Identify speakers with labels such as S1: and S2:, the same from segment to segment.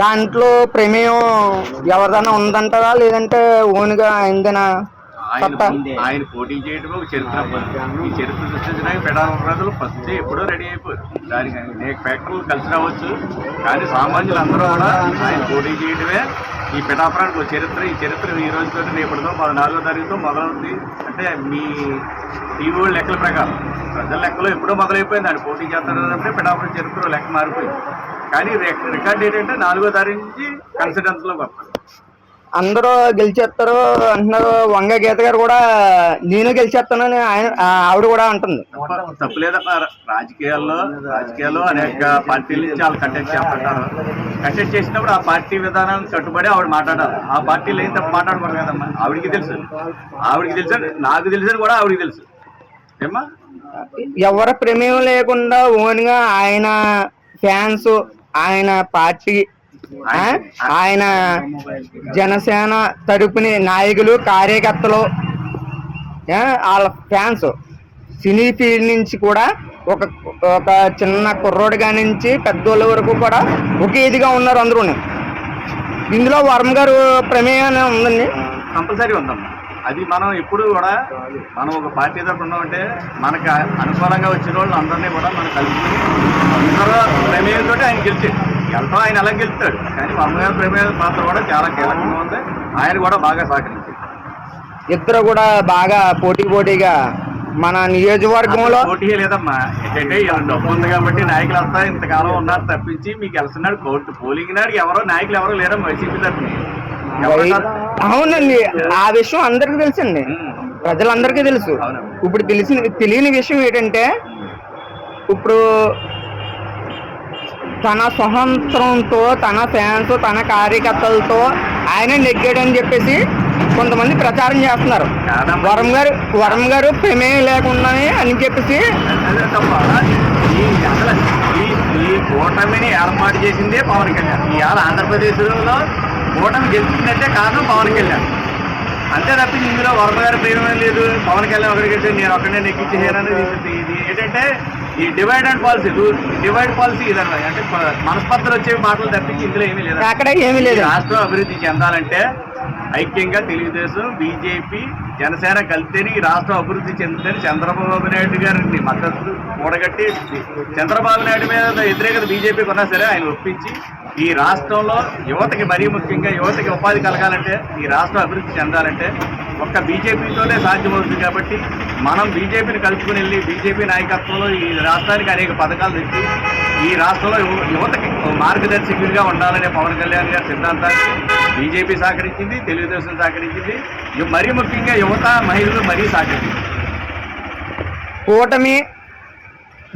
S1: దాంట్లో ప్రమేయం ఎవరిదైనా ఉందంటారా? లేదంటే ఓన్గా అయిందనా
S2: ఆయన ఆయన పోటీ చేయడం ఒక చరిత్ర. ఈ చరిత్ర సృష్టించడానికి పెడాల ప్రజలు ఫస్ట్ ఎప్పుడో రెడీ అయిపోయారు. దానికి అనేక ఫ్యాక్టర్లు కలిసి రావచ్చు. కానీ సామాన్యులు అందరూ కూడా ఆయన పోటీ చేయడమే ఈ పిఠాపురానికి ఒక చరిత్ర. ఈ చరిత్ర ఈ రోజుతో రేపటితో పద్నాలుగో తారీఖుతో మొదలవుతుంది అంటే మీ టీవీ లెక్కల ప్రకారం ప్రజల లెక్కలో ఎప్పుడో మొదలైపోయింది. ఆయన పోటీ చేస్తాడు అంటే పిఠాపురం చరిత్ర లెక్క మారిపోయింది. కానీ రిక- రికార్డ్ ఏంటంటే నాలుగో తారీఖు నుంచి కన్సిడెన్స్లో వస్తుంది
S1: అందరూ గెలిచేస్తారు అంటున్నారు. వంగ గీత గారు కూడా నేను గెలిచేస్తానని ఆయన ఆవిడ కూడా అంటుంది.
S2: తప్ప- తప్పులేదమ్మా రాజకీయాల్లో రాజకీయాల్లో అనేక పార్టీల నుంచి వాళ్ళు కంటెక్ట్ చేపట్టారు కంటెక్ట్ చేసినప్పుడు ఆ పార్టీ విధానానికి కట్టుబడి ఆవిడ మాట్లాడాలి. ఆ పార్టీలు ఏం తప్ప మాట్లాడకూడదు కదమ్మా. ఆవిడికి తెలుసు. ఆవిడికి తెలుసు నాకు తెలుసు కూడా ఆవిడికి తెలుసు. ఏమ్మా?
S1: ఎవరి ప్రమేయం లేకుండా ఓన్గా ఆయన ఫ్యాన్స్ ఆయన పార్టీ ఆ, ఆయన జనసేన తరపుని నాయకులు కార్యకర్తలు ఆ, వాళ్ళ ఫ్యాన్స్ సినీ ఫీల్డ్ నుంచి కూడా ఒక ఒక చిన్న కుర్రోడిగా నుంచి పెద్దోళ్ళ వరకు కూడా ఒకే ఇదిగా ఉన్నారు అందరూ ఇందులో వర్మ గారు ప్రమేయం ఉందండి?
S2: కంపల్సరీ ఉందమ్మా. అది మనం ఎప్పుడు కూడా మనం ఒక పార్టీ తరపున ఉన్నామంటే మనకి అనుకూలంగా వచ్చిన వాళ్ళు అందరినీ కూడా మనం కలుపుకుని అందరూ ప్రమేయంతో ఆయన గెలిచాడు వెళ్తాం ఆయన ఎలా గెలుస్తాడు. కానీ వర్మ గారి ప్రమేయం పాత్ర కూడా చాలా కీలకంగా ఉంది. ఆయన కూడా బాగా సహకరించాడు
S1: ఇద్దరు కూడా బాగా పోటీ పోటీగా మన నియోజకవర్గంలో
S2: పోటీ లేదమ్మా. ఏంటంటే ఇలా డబ్బు ఉంది కాబట్టి నాయకులు అంతా ఇంతకాలం ఉన్నారు తప్పించి మీకు గెలుస్తున్నాడు కోర్టు పోలింగ్ నాడు ఎవరో నాయకులు ఎవరో లేరమ్మా వైసీపీ తరఫున?
S1: అవునండి ఆ విషయం అందరికీ తెలుసండి. ప్రజలందరికీ తెలుసు. ఇప్పుడు తెలిసిన తెలియని విషయం ఏంటంటే ఇప్పుడు తన స్వతంత్రంతో తన ఫ్యాన్స్ తన కార్యకర్తలతో ఆయన నెగ్గాడని చెప్పేసి కొంతమంది ప్రచారం చేస్తున్నారు. వరం గారు వరం గారు ప్రమేయం లేకుండానే అని చెప్పేసి
S2: ఈ కూటమిని ఏర్పాటు చేసిందే పవన్ కళ్యాణ్ ఇవాళ ఆంధ్రప్రదేశ్లో కూటమి గెలిచిందంటే కారణం పవన్ కళ్యాణ్. అంతే తప్పించి ఇందులో వరద గారి ప్రేమే లేదు. పవన్ కళ్యాణ్ ఒకరికి వెళ్తే నేను ఒక్కడే నెక్కించేయాలని ఇది. ఇది ఏంటంటే ఈ divide and policy divide policy ఇదన్నమాట అంటే మనస్పర్ధలు వచ్చే మాటలు తప్పించి ఇందులో ఏమీ లేదు.
S1: అక్కడ ఏమీ లేదు.
S2: రాష్ట్రం అభివృద్ధి చెందాలంటే ఐక్యంగా తెలుగుదేశం బీజేపీ జనసేన కలిస్తేనే ఈ రాష్ట్రం అభివృద్ధి చెందుతుందని చంద్రబాబు నాయుడు గారిని మద్దతు కూడగట్టి చంద్రబాబు నాయుడు మీద వ్యతిరేకత బీజేపీకి ఉన్నా సరే ఆయన ఒప్పించి ఈ రాష్ట్రంలో యువతకి మరీ ముఖ్యంగా యువతకి ఉపాధి కలగాలంటే ఈ రాష్ట్రం అభివృద్ధి చెందాలంటే ఒక్క బీజేపీతోనే సాధ్యమవుతుంది కాబట్టి మనం బీజేపీని కలుపుకుని వెళ్ళి బీజేపీ నాయకత్వంలో ఈ రాష్ట్రానికి అనేక పథకాలు తెచ్చి ఈ రాష్ట్రంలో యువతకి మార్గదర్శకులుగా ఉండాలనే పవన్ కళ్యాణ్ గారి సిద్ధాంతానికి బీజేపీ సహకరించింది తెలుగుదేశం సహకరించింది. మరీ ముఖ్యంగా యువత మహిళలు మరీ సహకరించింది.
S1: కూటమి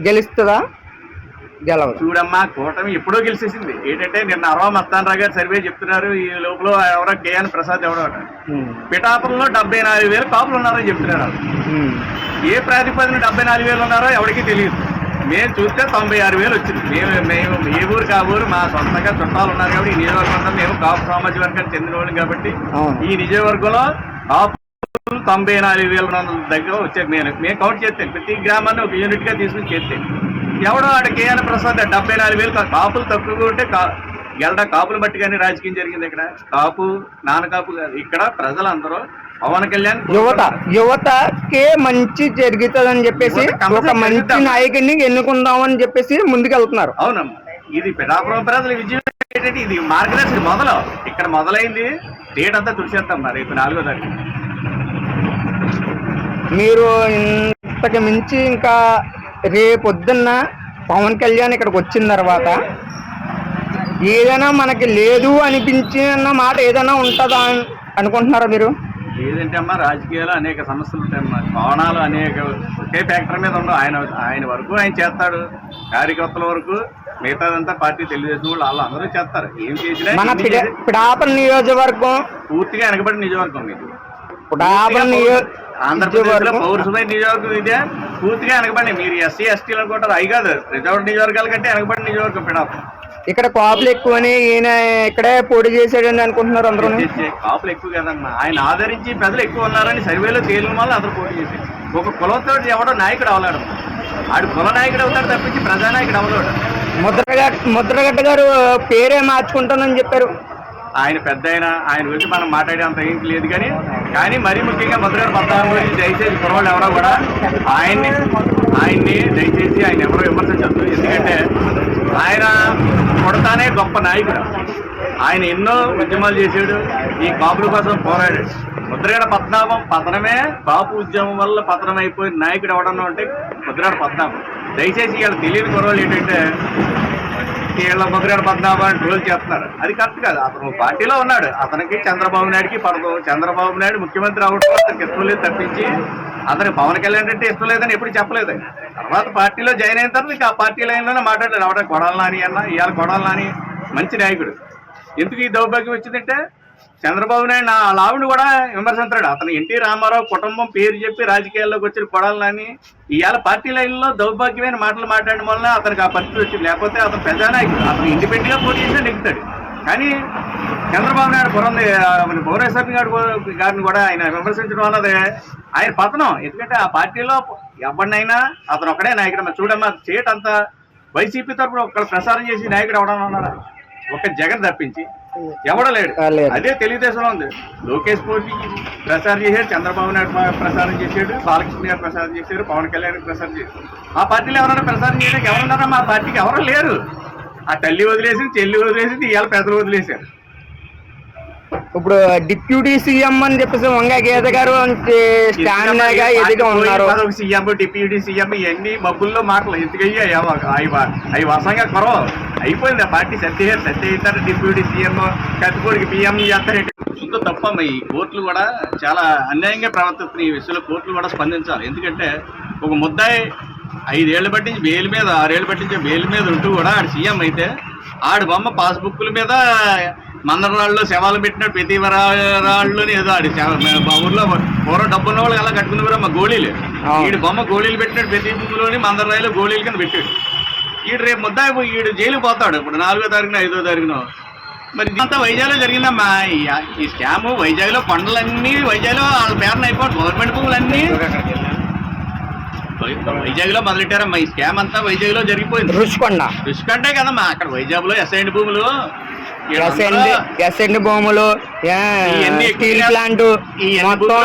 S1: గెలుస్తుందా? గెలవదు.
S2: చూడమ్మా కూటమి ఎప్పుడో గెలిచేసింది. ఏంటంటే నిన్న అరవ మస్తానరావు గారు సర్వే చెప్తున్నారు ఈ లోపల ఎవరో కేఎన్ ప్రసాద్ ఎవడో. పిఠాపురంలో డెబ్బై నాలుగు వేలు కాపులు ఉన్నారని చెప్తున్నారు. ఏ ప్రాతిపదికన డెబ్బై నాలుగు వేలు ఉన్నారో ఎవరికి తెలియదు. మేము చూస్తే తొంభై ఆరు వేలు వచ్చింది. మేము మేము ఏ ఊరు కా ఊరు మా సొంతంగా చుట్టాలు ఉన్నారు కాబట్టి ఈ నియోజకవర్గంలో మేము కాపు సామాజిక వర్గానికి చెందిన వాళ్ళం కాబట్టి. ఈ నియోజకవర్గంలో కాపులు తొంభై నాలుగు వేల వందల దగ్గర వచ్చారు మేము మేము కౌంట్ చేస్తాం. ప్రతి గ్రామాన్ని ఒక యూనిట్గా తీసుకుని చేస్తాం. ఎవడో ఆడ కేఎన్ ప్రసాద్ డెబ్బై నాలుగు వేలు కాపులు తక్కువగా ఉంటే కా గెలడ కాపులు బట్టి కానీ రాజకీయం జరిగింది ఇక్కడ. కాపు నాన్న కాపు కాదు. ఇక్కడ ప్రజలందరూ పవన్ కళ్యాణ్
S1: యువత యువతకే మంచి జరుగుతుందని చెప్పేసి ఒక మంచి. నాయకుడిని ఎన్నుకుందామని చెప్పేసి ముందుకెళ్తున్నారు.
S2: అవునమ్మా. ఇది పిఠాపురం ప్రజల విజయం ఏంటంటే ఇది మార్గదర్శక మొదలు. ఇక్కడ మొదలైంది డేట్ అంతా తుడిచేస్తాం రేపు నాలుగో తారీఖు.
S1: మీరు ఇంతకు మించి ఇంకా రేపొద్దున్న పవన్ కళ్యాణ్ ఇక్కడికి వచ్చిన తర్వాత ఏదైనా మనకి లేదు అనిపించిన మాట ఏదైనా ఉంటుందా అని అనుకుంటున్నారా మీరు?
S2: లేదంటే అమ్మా రాజకీయాలు అనేక సమస్యలు ఉంటాయమ్మా భవనాలు అనేక ఒకే ఫ్యాక్టరీ మీద ఉండవు. ఆయన ఆయన వరకు ఆయన చేస్తాడు. కార్యకర్తల వరకు మిగతాదంతా పార్టీ తెలుగుదేశం వాళ్ళు వాళ్ళు అందరూ చేస్తారు. ఏం చేసినా
S1: మన పిడాపల నియోజకవర్గం
S2: పూర్తిగా వెనకబడిన నియోజకవర్గం ఇది.
S1: పిడాపల
S2: లో
S1: నియోజకవర్గం
S2: పౌరుషమైన నియోజకవర్గం ఇదే. పూర్తిగా వెనకబడి మీరు ఎస్సీ ఎస్టీలు అనుకుంటారు అవి కాదు. రిజర్వ్ నియోజకవర్గాల కంటే వెనకబడిన నియోజకవర్గం పిడాపురం
S1: ఇక్కడ కాపులు ఎక్కువని ఈయన ఇక్కడే పోటీ చేసాడని అనుకుంటున్నారు అందరూ
S2: కాపులు ఎక్కువ కదమ్మా. ఆయన ఆదరించి ప్రజలు ఎక్కువ ఉన్నారని సర్వేలో తేలిన వల్ల అందరూ పోటీ చేశారు. ఒక కులంతో ఎవడో నాయకుడు అవలాడు. ఆడు కుల నాయకుడు అవుతాడు తప్పించి ప్రజానాయకుడు అవలాడు.
S1: ముద్రగడ్డ ముద్రగడ్డ గారు పేరే మార్చుకుంటానని చెప్పారు.
S2: ఆయన పెద్ద ఆయన ఆయన గురించి మనం మాట్లాడేంత ఏం లేదు కానీ కానీ మరీ ముఖ్యంగా ముద్రగడ పద్నాలుగు గురించి దయచేసి కురవాళ్ళు ఎవరో కూడా ఆయన్ని ఆయన్ని దయచేసి ఆయన ఎవరో విమర్శించద్దు. ఎందుకంటే ఆయన కొడతానే గొప్ప నాయకుడు. ఆయన ఎన్నో ఉద్యమాలు చేశాడు ఈ కాపుల కోసం పోరాడాడు. ముద్రగడ పద్మనాభం పతనమే కాపు ఉద్యమం వల్ల పతనం అయిపోయిన నాయకుడు ఎవడన్నా అంటే ముద్రగడ పద్మనాభం దయచేసి ఇవాళ తెలియని కురవాళ్ళు ఏంటంటే వీళ్ళ ముద్రగడ అని ట్రోల్ చేస్తున్నారు. అది కరెక్ట్ కాదు. అతను పార్టీలో ఉన్నాడు. అతనికి చంద్రబాబు నాయుడికి పడదు. చంద్రబాబు నాయుడు ముఖ్యమంత్రి అవడం అతనికి ఇష్టం లేదు తప్పించి అతనికి పవన్ కళ్యాణ్ అంటే ఇష్టం లేదని ఎప్పుడు చెప్పలేదు. తర్వాత పార్టీలో జాయిన్ అయిన తర్వాత ఇక ఆ పార్టీ లైన్లోనే మాట్లాడలేదు. అవడం కొడాలని అన్న ఇవాళ కొడాలని మంచి నాయకుడు. ఎందుకు ఈ దౌర్భాగ్యం వచ్చిందంటే చంద్రబాబు నాయుడు ఆ లావుని కూడా విమర్శించాడు. అతను ఎన్టీ రామారావు కుటుంబం పేరు చెప్పి రాజకీయాల్లోకి వచ్చిన కొడాలని ఇవాళ పార్టీ లైన్లో దౌర్భాగ్యమైన మాటలు మాట్లాడడం వల్ల అతనికి ఆ పరిస్థితి వచ్చింది. లేకపోతే అతను ప్రజానాయకుడు. అతను ఇండిపెండెంట్గా పోటీ చేసినా నెగ్గుతాడు కానీ చంద్రబాబు నాయుడు పురంది భువనేశ్వర్ గారు గారిని కూడా ఆయన విమర్శించడం అన్నది ఆయన పతనం. ఎందుకంటే ఆ పార్టీలో ఎవరినైనా అతను ఒకడే నాయకుడు. మరి చూడమ్మా చేయటంతా వైసీపీ తరపున ఒక్కడ ప్రసారం చేసి నాయకుడు ఎవడన్నా ఉన్నారా ఒక జగన్ తప్పించి. ఎవడ లేడు
S1: ఆ, లేడు.
S2: అదే తెలుగుదేశంలో ఉంది. లోకేష్ పోటీ ప్రసారం చేశాడు చంద్రబాబు నాయుడు ప్ర- ప్రసారం చేశాడు బాలకృష్ణ గారు ప్రసారం చేశారు పవన్ కళ్యాణ్ ప్రసారం చేశారు. ఆ పార్టీలో ఎవరైనా ప్రసారం చేయడానికి ఎవరున్నారా? మా పార్టీకి ఎవరు లేరు. ఆ తల్లి వదిలేసి చెల్లి వదిలేసి ఇవాళ పెద్దలు వదిలేశారు.
S1: ఇప్పుడు డిప్యూటీ సీఎం అని చెప్పేసి వంగ గీత గారు స్టామినాగా ఎదిగా ఉన్నారు.
S2: సీఎం డిప్యూటీ సీఎం ఇవన్నీ మబ్బుల్లో మాటలు ఎందుకయ్యా? అవి వర్షంగా కొరవ అయిపోయింది ఆ పార్టీ సత్య సత్య అవుతారు డిప్యూటీ సీఎం కత్తిపూడికి పిఎం చేస్తారు ఇంత తప్ప ఈ కోర్టులు కూడా చాలా అన్యాయంగా ప్రవర్తిస్తున్నాయి. ఈ విషయంలో కోర్టులు కూడా స్పందించాలి. ఎందుకంటే ఒక ముద్దాయి ఐదేళ్ళ బట్టి బెయిల్ మీద ఆరేళ్ళు పట్టించే బెయిల్ మీద ఉంటూ కూడా ఆడు సీఎం అయితే ఆడి బొమ్మ పాస్బుక్ల మీద మందరాళ్ళు శవాలు పెట్టినట్టు ప్రతి రాళ్ళని ఏదో ఆడి మా ఊర్లో పూర్వం డబ్బున్న వాళ్ళు అలా కట్టుకునేవారు మా గోళీలు. ఈడు బొమ్మ గోళీలు పెట్టినట్టు ప్రతి భూమిలోని మందరాయిలు గోళీలు కింద పెట్టాడు. ఈడు రేపు ముద్దాయి పోయి ఈడు జైలుకి పోతాడు ఇప్పుడు నాలుగో తారీఖున ఐదో తారీఖున. మరి ఇదంతా వైజాగ్లో జరిగిందమ్మా. ఈ- ఈ స్కామ్ వైజాగ్లో కొండలన్నీ వైజాగ్లో వాళ్ళ పేరున అయిపోయి గవర్నమెంట్ భూములన్నీ. వై- వైజాగ్లో మొదలెట్టారమ్మా ఈ స్కామ్ అంతా వైజాగ్లో జరిగిపోయింది.
S1: రుషికొండ.
S2: రుషికంటే కదమ్మా అక్కడ వైజాగ్లో ఎస్ఐండ్ భూములు.
S1: ఎస్ఎండ్ భూములు స్టీల్ ప్లాంట్ మొత్తం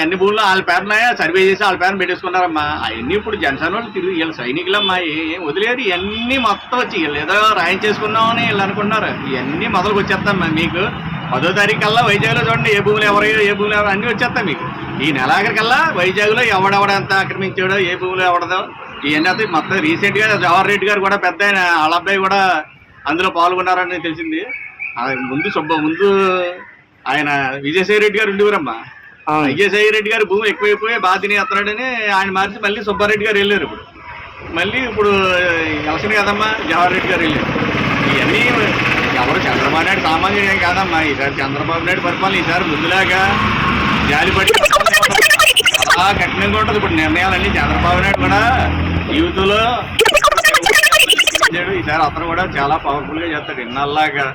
S2: అన్ని భూములు వాళ్ళ పేరున సర్వే చేసి వాళ్ళ పేరున పెట్టేసుకున్నారమ్మా. అవన్నీ ఇప్పుడు జనసేన వాళ్ళు తిరిగి వీళ్ళ సైనికులమ్మా ఏం వదిలేరు. ఇవన్నీ మొత్తం వచ్చి వీళ్ళు ఏదో రాయించేసుకున్నామని వీళ్ళు అనుకున్నారు ఇవన్నీ మొదలుకు వచ్చేస్తామ్మా మీకు. పదో తారీఖు కల్లా వైజాగ్లో చూడండి ఏ భూములు ఎవరు ఏ భూములు ఎవరు అన్నీ వచ్చేస్తాయి మీకు. ఈ నెలాఖరికల్లా వైజాగ్లో ఎవడెవడ ఎంత ఆక్రమించాడో ఏ భూములు ఎవడదో ఇవన్నీ అయితే మొత్తం రీసెంట్గా జవహర్ రెడ్డి గారు కూడా పెద్ద ఆయన వాళ్ళ అబ్బాయి కూడా అందులో పాల్గొన్నారని తెలిసింది. ముందు సుబ్బ ముందు ఆయన విజయసాయి రెడ్డి గారు ఉండేవారమ్మా. విజయసాయి రెడ్డి గారు భూమి ఎక్కువైపోయి బాగా తినేస్తున్నాడని ఆయన మార్చి మళ్ళీ సుబ్బారెడ్డి గారు వెళ్ళారు ఇప్పుడు. మళ్ళీ ఇప్పుడు ఎలక్షన్ కదమ్మా జవహర్ రెడ్డి గారు వెళ్ళారు. ఇవన్నీ ఎవరు చంద్రబాబు నాయుడు సామాన్యుడు ఏం కాదమ్మా. ఈసారి చంద్రబాబు నాయుడు పరిపాలన ఈసారి ముందులాగా జాలిపడి అలా కఠినంగా ఉంటుంది. ఇప్పుడు నిర్ణయాలన్నీ చంద్రబాబు నాయుడు కూడా యూత్లో ఈసారి అతను కూడా చాలా పవర్ఫుల్గా చేస్తాడు. ఇన్నాళ్ళగా